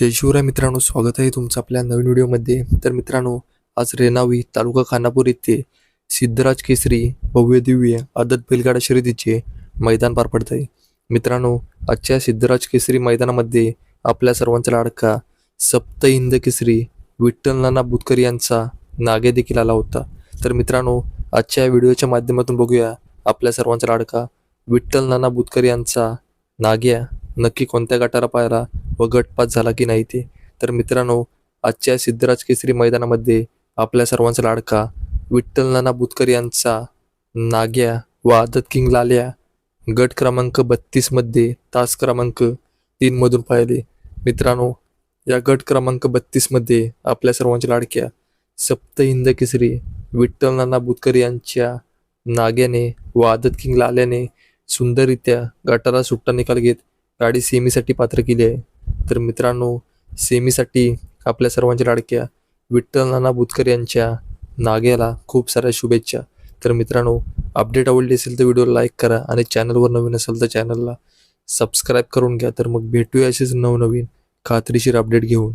जय शिवराय मित्रांनो स्वागत आहे तुमचं आपल्या नवीन व्हिडिओमध्ये. तर मित्रांनो आज रेणावी तालुका खानापूर येथे सिद्धराज केसरी भव्य दिव्य आदत बैलगाडा शर्यतीचे मैदान पार पडत आहे. मित्रांनो आजच्या सिद्धराज केसरी मैदानामध्ये आपल्या सर्वांचा लाडका सप्त हिंद केसरी विठ्ठल नाना बुतकर यांचा नागे देखील आला होता. तर मित्रांनो आजच्या व्हिडिओच्या माध्यमातून बघूया आपल्या सर्वांचा लाडका विठ्ठल नाना बुतकर यांचा नाग्या नक्की कोणत्या गटाला पाहिला व गटपात झाला की नाही ते? तर मित्रांनो आजच्या सिद्धराज केसरी मैदानामध्ये आपल्या सर्वांचा लाडका विठ्ठल नाना बुतकर यांचा नाग्या व आदत किंग लाल्या गट क्रमांक बत्तीसमध्ये तास क्रमांक तीनमधून पाहिले. मित्रांनो या गट क्रमांक बत्तीसमध्ये आपल्या सर्वांच्या लाडक्या सप्त हिंद केसरी विठ्ठल नाना बुतकर यांच्या नाग्याने व आदत किंग लाल्याने सुंदररित्या गटाला सुट्टा निकाल घेत गाडी सेमीसाठी पात्र केली आहे. तर मित्रांनो सेमीसाठी आपल्या सर्वांच्या लाडक्या विठ्ठल नाना बुतकर यांच्या नाग्याला खूप साऱ्या शुभेच्छा. तर मित्रांनो अपडेट आवडली असेल तर व्हिडिओला लाईक करा आणि चॅनलवर नवीन असेल तर चॅनलला सबस्क्राईब करून घ्या. तर मग भेटूया असेच नवनवीन खात्रीशीर अपडेट घेऊन.